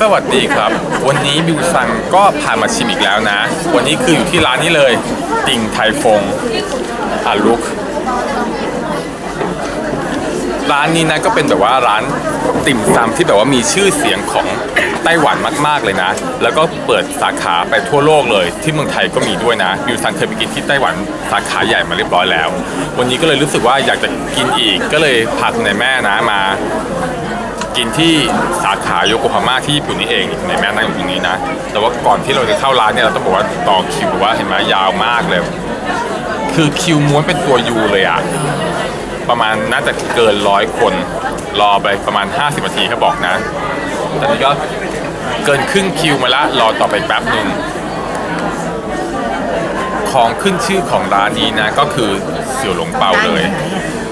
สวัสดีครับ วันนี้บิวซังก็พามาชิมอีกแล้วนะ วันนี้คืออยู่ที่ร้านนี้เลยติ่งไทฟงอาลุก ร้านนี้นะก็เป็นแบบว่าร้านติ่มซำที่แบบว่ามีชื่อเสียงของไต้หวันมาก ๆ เลยนะ แล้วก็เปิดสาขาไปทั่วโลกเลย ที่เมืองไทยก็มีด้วยนะบิวซังเคยไปกินที่ไต้หวันสาขาใหญ่มาเรียบร้อยแล้ว วันนี้ก็เลยรู้สึกว่าอยากจะกินอีกก็เลยพาคุณนายแม่นะมา กินที่สาขาโยโกฮาม่าที่ญี่ปุ่นนี่เองในแม่นั่งอยู่ตรงนี้นะ แต่ว่าก่อนที่เราจะเข้าร้านเนี่ยเราต้องบอกว่าต่อคิวแบบว่าเห็นไหมยาวมากเลย คือคิวม้วนเป็นตัวยูเลยอะประมาณน่าจะเกินร้อยคนรอไปประมาณ 50นาทีเขาบอกนะตอนนี้ก็เกินครึ่งคิวมาละรอต่อไปแป๊บหนึ่งของขึ้นชื่อของร้านนี้นะก็คือเสี่ยวหลงเปาเลย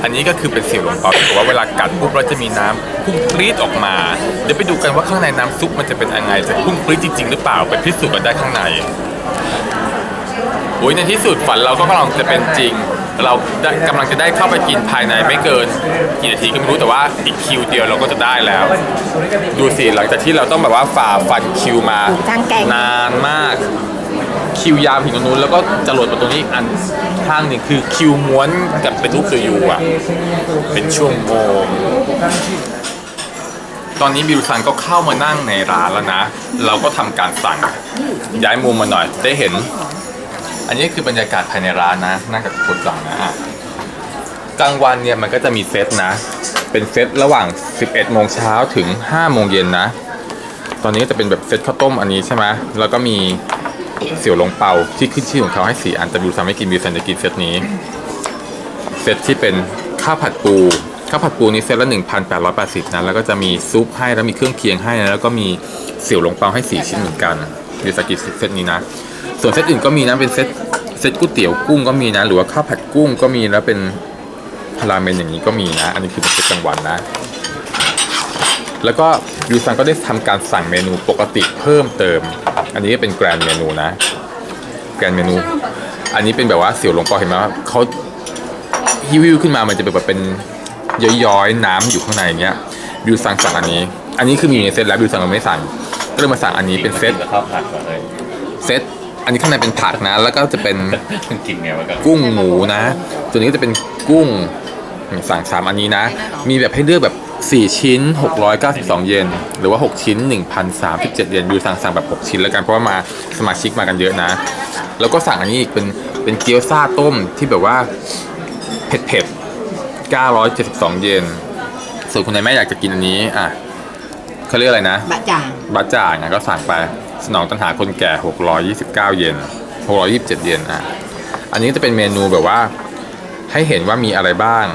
อันนี้ก็คือเป็นเสี่ยวหลงเปาที่บอกว่าเวลากัดปุ๊บเราจะมีน้ำพุ่งปรี๊ดออกมา เดี๋ยวไปดูกันว่าข้างในน้ำซุปมันจะเป็นยังไงจะพุ่งปรี๊ดจริงๆหรือเปล่าไปพิสูจน์กันได้ข้างใน โอ้ยในที่สุดฝันเราก็กำลังจะเป็นจริง เราได้กำลังจะได้เข้าไปกินภายในไม่เกินกี่นาทีก็ไม่รู้แต่ว่าอีกคิวเดียวเราก็จะได้แล้ว ดูสิหลังจากที่เราต้องแบบว่าฝ่าฟันคิวมา ทางแกงนานมาก คิวยาวถึงตรงนู้นแล้วก็จะหลดมาตรงนี้อีกอันข้างหนึ่งคือคิวม้วนกับเป็นรูปตัวยูอะเป็นช่วงโมง ตอนนี้บิวซันก็เข้ามานั่งในร้านแล้วนะ เราก็ทำการสั่งย้ายมุมมาหน่อยได้เห็น อันนี้คือบรรยากาศภายในร้านนะนั่งกับคนสั่งนะอะกลางวันเนี่ยมันก็จะมีเซตนะ เป็นเซตระหว่าง 11 โมงเช้าถึง 5 โมงเย็นนะ ตอนนี้ก็จะเป็นแบบเซตข้าวต้มอันนี้ใช่ไหมแล้วก็มี เสี่ยวหลงเปาที่ขึ้นชื่อของเขาให้สี่อันแต่บิวซันไม่กินบิวซันจะกินเซตนี้เซตที่เป็นข้าวผัดปูข้าวผัดปูนี้เซตละ1,880นะแล้วก็จะมีซุปให้แล้วมีเครื่องเคียงให้นะแล้วก็มีเสี่ยวหลงเปาให้4ชิ้นเหมือนกันบิวซันกินเซตนี้นะ ส่วนเซตอื่นก็มีนะเป็นเซตเซตก๋วยเตี๋ยวกุ้งก็มีนะ หรือว่าข้าวผัดกุ้งก็มีแล้วเป็นราเมนอย่างนี้ก็มีนะ อันนี้คือเป็นเซตกลางวันนะ แล้วก็ยูซังก็ได้ทำการสั่งเมนูปกติเพิ่มเติม อันนี้ก็เป็นแกรนเมนูนะ แกรนเมนู อันนี้เป็นแบบว่าเสี่ยวหลงเปาเห็นไหมว่าเขาฮิวิวขึ้นมามันจะเป็นแบบเป็นย้อยๆน้ำอยู่ข้างในอย่างเงี้ยบิวซังสั่งอันนี้ อันนี้คือมีอยู่ในเซตแล้วบิวซังเราไม่สั่ง ก็เลยมาสั่งอันนี้เป็นเซตข้าวผัดก่อนเลยเซตอันนี้ข้างในเป็นผักนะ แล้วก็จะเป็นกินไงวะกันกุ้งหมูนะ ตัวนี้ก็จะเป็นกุ้ง สั่งสามอันนี้นะ มีแบบให้เลือกแบบ 4 ชิ้น 692 เยนหรือว่า 6 ชิ้น 1,037 เยนดูสั่งสั่งแบบ 6 ชิ้นแล้วกันเพราะว่ามาสมาชิกมากันเยอะนะ แล้วก็สั่งอันนี้อีกเป็นเป็นเกี๊ยวซ่าต้มที่แบบว่าเผ็ดเผ็ดๆ972 เยนส่วนคุณนายแม่อยากจะกินอันนี้อะเขาเรียกอะไรนะบะจ่างบัตจ่างอะก็สั่งไปสนองตัณหาคนแก่ 629 เยน627 เยนอะอันนี้จะเป็นเมนูแบบว่าให้เห็นว่ามีอะไรบ้าง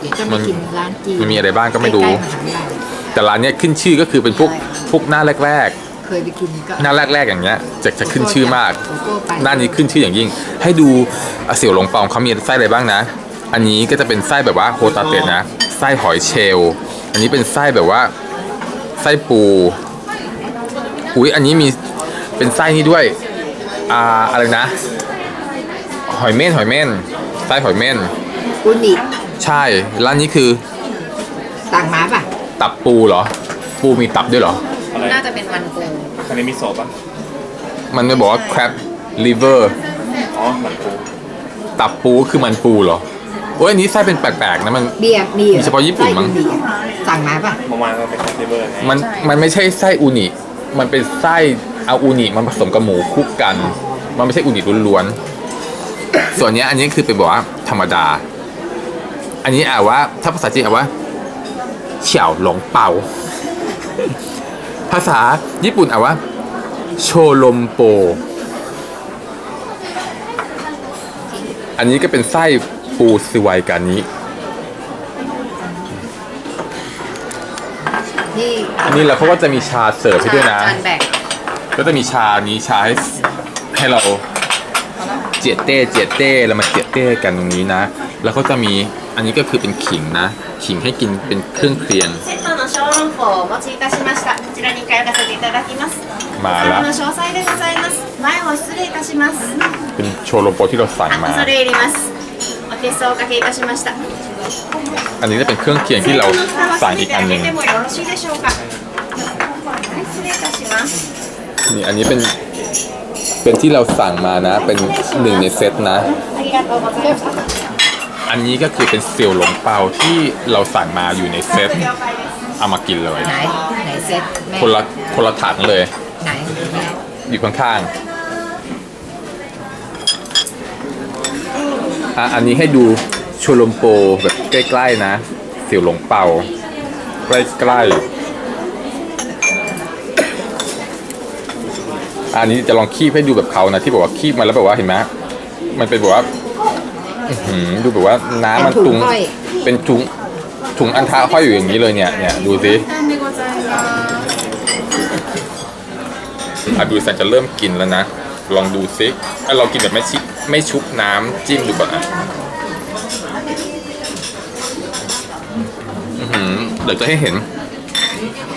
เดี๋ยวจะมัมานกินร้านจีนมันมีอะไรบ้างก็ไม่รู้ใกล้ๆมหาวิทยาลัยแต่ร้านเนี้ยขึ้นชื่อก็คือเป็นพวกใช่พวกหน้าแรกเคยไปกินก็ๆ หน้าแรกๆอย่างเงี้ยจะจะขึ้นชื่อมาก โกโก้ไปหน้านี้ขึ้นชื่ออย่างยิ่ง ให้ดูอะเสี่ยวหลงเปาเขามีไส้อะไรบ้างนะ อันนี้ก็จะเป็นไส้แบบว่าโฮตาเตะนะ ไส้หอยเชลล์อันนี้เป็นไส้แบบว่าไส้ปู อุ้ยอันนี้มีเป็นไส้นี่ด้วย อ่าอะไรนะ หอยเม่นหอยเม่นไส้หอยเม่นอุนิ ใช่ ร้านนี้คือต่างมาป่ะ ตับปูเหรอ ปูมีตับด้วยเหรอ อะไรน่าจะเป็นมันปูคันนี้มิโซะปะมันไม่บอกว่า crab liver อ๋อมันปูตับปูคือมันปูเหรอโอ้ยอันนี้ไส้เป็นแปลกๆนะมัน เบียร์มีมีเฉพาะญี่ปุ่นมั้ง ไส้อุอะสั่งมาป่ะ เมื่อวานก็เป็นแคทเทเบอร์ไงมันมันไม่ใช่ไส้อูนิ มันเป็นไส้เอาอูนิมันผสมกับหมูคลุกกัน มันไม่ใช่อูนิล้วนๆ ส่วนเนี้ยอันนี้คือเป็นบอกว่าธรรมดา อันนี้อ่านว่า ถ้าภาษาจีนอ่านว่าเฉาหลงเปาภาษาญี่ปุ่นอ่านว่า โชลมโป อันนี้ก็เป็นไส้ปูซิวายกานิที่อันนี้เราเขาก็จะมีชาเสิร์ฟให้ด้วยนะ จานแบกก็จะมีชานี้ชาให้ให้เราเจียดเต้เจียดเต้แล้วมาเจียดเต้กันตรงนี้นะ แล้วก็จะมี อันนี้ก็คือเป็นขิงนะ ขิงให้กินเป็นเครื่องเคียง セットの小籠包をお持ちいたしましたこちらに買いかせていただきますまあらお皿の詳細でございます前を失礼いたします เป็นโชโรโปที่เราสั่ง あ มา 恐れ入りますお手数おかけいたしました อันนี้จะเป็นเครื่องเคียงที่เราสั่งอีกอันหนึ่ง セットの蓋は閉めてあげてもよろしいでしょうか 失礼いたします。 นี่อันนี้เป็น เป็นที่เราสั่งมานะ เป็นหนึ่งในเซตนะ ありがとうございました。 อันนี้ก็คือเป็นเซียวหลงเปาที่เราสั่งมาอยู่ในเซ็ตเอามากินเลย ไหนไหนเซ็ตคนละคนละถังเลย ไหนอยู่ข้างๆอะอันนี้ให้ดูชูลมโปแบบใกล้ๆนะ เสี่ยวหลงเปา ใกล้ๆอันนี้จะลองคีบให้ดูแบบเขานะ ที่บอกว่าคีบมาแล้วแบบว่าเห็นไหมมันเป็นแบบว่า อื้อหือดูแบบว่าน้ำมันเป็นถุตุงงห้อย เป็นถุงถุงอันทะห้อยอยู่อย่างนี้เลยเนี่ยเนี่ยดูสิอาดูสันจะเริ่มกินแล้วนะ ลองดูซิเอ้ยเรากินแบบไม่ชิไม่ชุบน้ำจิ้มดูก่อนอะอื้อหือเดี๋ยวจะให้เห็น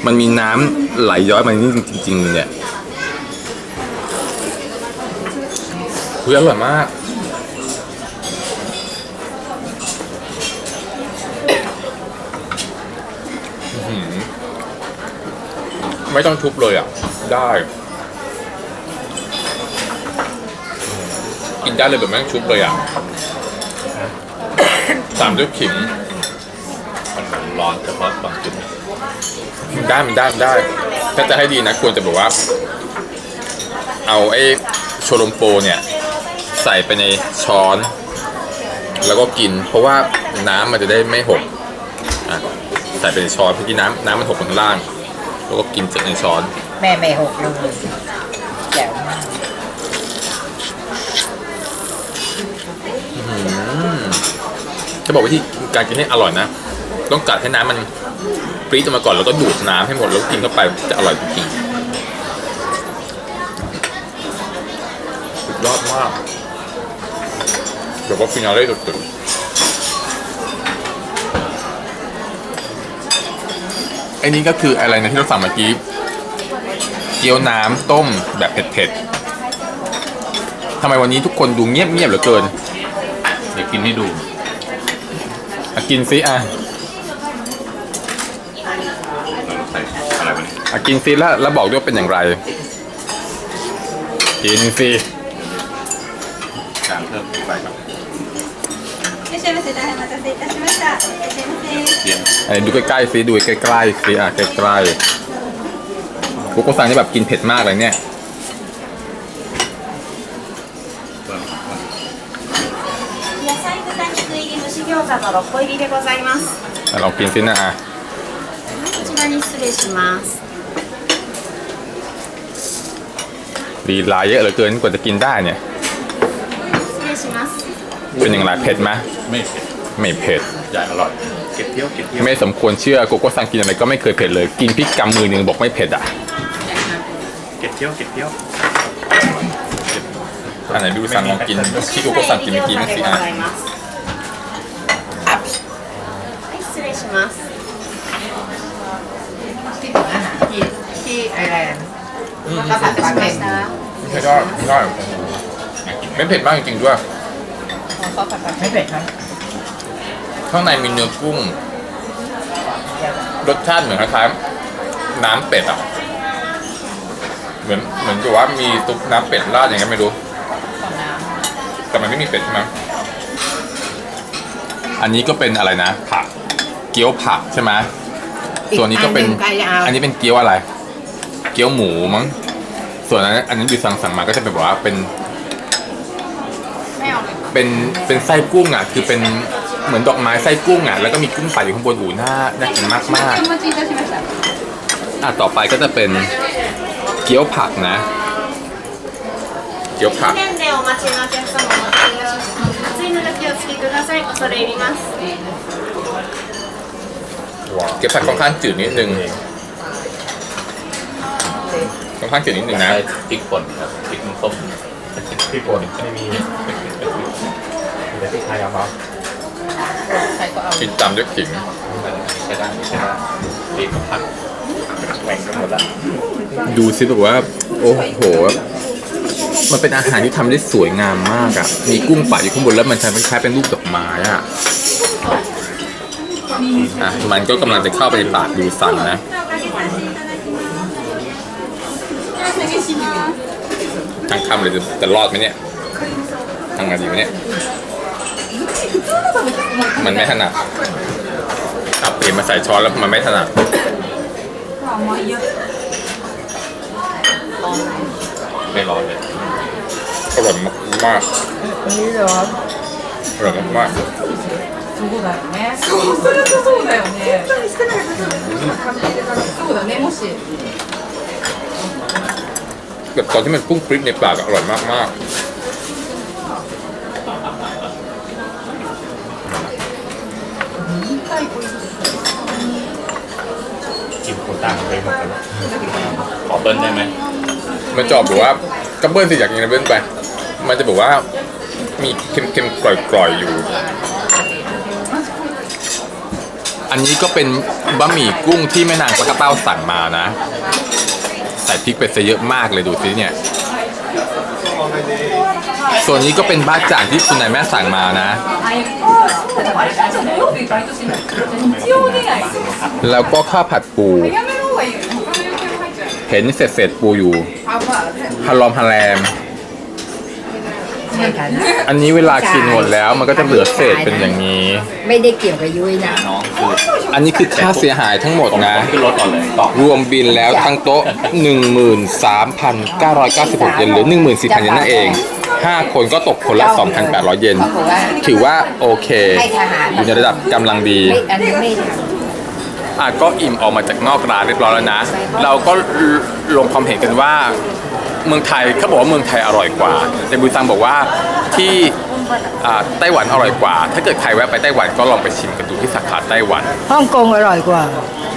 มันมีน้ำไหลย้อยมานี่จริงๆเลยเนี่ยเฮ้ยอร่อยมาก ไม่ต้องทุบเลยอะ ได้ กินได้เลยแบบไม่ต้องชุบเลยอะตามด้วยขิงมันร้อนเฉพาะบางจุดมันได้มันได้มันได้ ถ้าจะให้ดีนะควรจะแบบว่า เอาไอ้โชโลมโปเนี่ย ใส่ไปในช้อน แล้วก็กิน เพราะว่าน้ำมันจะได้ไม่หกอะ ใส่ไปในช้อนเมื่อกี้น้ำน้ำมันหกบนล่าง แล้วก็กินจากในช้อน แม่ไม่หกเลยแจ๋วมากจะบอกวิธีการกินให้อร่อยนะ ต้องกัดให้น้ำมันปรี๊ดออกมาก่อนแล้วก็ดูดน้ำให้หมดแล้วกินเข้าไปจะอร่อยจริงๆสุดยอดมากเดี๋ยวว่าฟินาเล่สุดๆ ไอ้นี่ก็คืออะไรนะที่เราสั่งเมื่อกี้ เกี๊ยวน้ำต้มแบบเผ็ดๆทำไมวันนี้ทุกคนดูเงียบๆเหลือเกิน เดี๋ยวกินให้ดูอะกินซิอะเราใส่อะไรไปเนี่ยอะกินซิแล้วแล้วบอกด้วยเป็นอย่างไร กินซิการเพิ่มไปครับ いらっしゃいませ。大変お待たせいたしました。いらっしゃいませ。 เดี๋ยว อันนี้ดูใกล้ๆซิดูใกล้ๆซิอ่ะใกล้ๆโกโก้ซังนี่แบบกินเผ็ดมากเลยเนี่ย เพิ่ม 野菜豚肉入り蒸し餃子の6個入りでございます。 อ่ะลองกินซินะอ่ะ こちらに失礼します。 ดีลายเยอะเหลือเกินกว่าจะกินได้เนี่ย 失礼します。 เป็นอย่างไรเผ็ดไหม ไม่เผ็ด ไม่เผ็ด ใหญ่อร่อย เก็บเที่ยวเก็บเที่ยว ไม่สมควรเชื่อโกโก้ซังกินอะไรก็ไม่เคยเผ็ดเลย กินพริกกำมือหนึ่งบอกไม่เผ็ดอ่ะ เก็บเที่ยวเก็บเที่ยว อันไหนดูซังลองกินที่โกโก้ซังกินเมื่อกี้มั้างสิอ่ะ はい、失礼します。 ที่ถึงอาหารที่ที่ไอร์แลนด์ข้าวผัดปลาเค็ม ไม่ได้ไม่ได้ไม่เผ็ดมากจริงๆด้วย ข้าวผัดปลาไม่เผ็ดครับข้างในมีเนื้อกุ้ง รสชาติเหมือนคล้ายๆน้ำเป็ดอะ เหมือนเหมือนกับว่ามีซุปน้ำเป็ดราดอย่างเงี้ยไม่รู้แต่มันไม่มีเป็ดใช่ไหมอันนี้ก็เป็นอะไรนะ ผัก เกี๊ยวผักใช่ไหมอีกส่วนนี้ก็เป็นอันหนึ่งใครจะเอาอันนี้เป็นเกี๊ยวอะไร เกี๊ยวหมูมั้ง ส่วนอันนั้นอันนั้นดูสั่งสั่งมาก็จะเป็นแบบว่าเป็น เป็นเป็นไส้กุ้งอะคือเป็นเหมือนดอกไม้ไส้กุ้งอะแล้วก็มีกุ้งใส่อยู่ข้างบนหูหน้าน่ากินมากมากอะต่อไปก็จะเป็นเกี๊ยวผักนะ เกี๊ยวผักเกี๊ยวผักค่อนข้างจืดนิดนึงค่อนข้างจืดนิดนึงนะพริกป่นครับพริกต้ม พริกป่นไม่มีแต่พริกไทยเอามาใครก็เอากินตามด้วยขิงใช้ได้ใช้ได้พริกกับผักแบ่งกันหมดละดูซิแบบว่า โอ้โห มันเป็นอาหารที่ทำได้สวยงามมากอะ มีกุ้งปัดอยู่ข้างบนแล้วมันทำคล้ายๆเป็นรูปดอกไม้อะอะ มันก็กำลังจะเข้าไปในปากดูสั่งนะ ทั้งคำเลยจะจะรอดไหมเนี่ยทำงานดีไหมเนี่ย มันไม่ถนัดเอาเปลี่ยนมาใส่ช้อนแล้วมันไม่ถนัด ไม่ร้อนเลย อร่อยมาก อันนี้เหรอ ๆอร่อยมาก そうだよねそうそれとそうだよねそうだねもしๆ แบบตอนที่มันพุ่งพริกในปากอะอร่อยมากกินโคต้าไปหมดกันขอเบิ้ลได้ไหมๆมันจะออกแบบว่าก็เบิ้ลสิอยากกินนะเบิ้ลไป มันจะแบบว่ามีเค็มๆกร่อยๆอยู่ อันนี้ก็เป็นบะหมี่กุ้งที่แม่นางปลากระเป้าสั่งมานะใใส่พริกไปซะเยอะมากเลยดูสิเนี่ย ส่วนนี้ก็เป็นบ้าจ่างที่คุณนายแม่สั่งมานะ แล้วก็ข้าวผัดปู เห็นเศษเศษปูอยู่ฮัลลอมฮัลแรม เหมือนกันนะอันนี้เวลากินหมดแล้วมันก็จะเหลือเศษเป็นอย่างนี้ ไม่ได้เกี่ยวกับยุ้ยนะ น้องคืออันนี้คือค่าเสียหายทั้งหมดนะ ขึ้นรถก่อนเลยต่อรวมบินแล้วทั้งโต๊ะ 13,996 เยนหรือ 14,000 เยนนั่นเอง 5 คนก็ตกคนละ 2,800 เยนเขาบอกว่า ถือว่าโอเค ให้ทหาร อยู่ในระดับกำลังดี ไม่อันนี้ไม่ทอะก็อิ่มออกมาจากนอกร้านเรียบร้อยแล้วนะ เราก็ลงความเห็นกันว่า เมืองไทยเขาบอกว่าเมืองไทยอร่อยกว่า แต่บุญซังบอกว่าที่อ่าไต้หวันอร่อยกว่า ถ้าเกิดใครแวะไปไต้หวันก็ลองไปชิมกันดูที่สาขาไต้หวันฮ่องกงอร่อยกว่า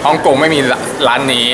ฮ่องกงไม่มีร้านนี้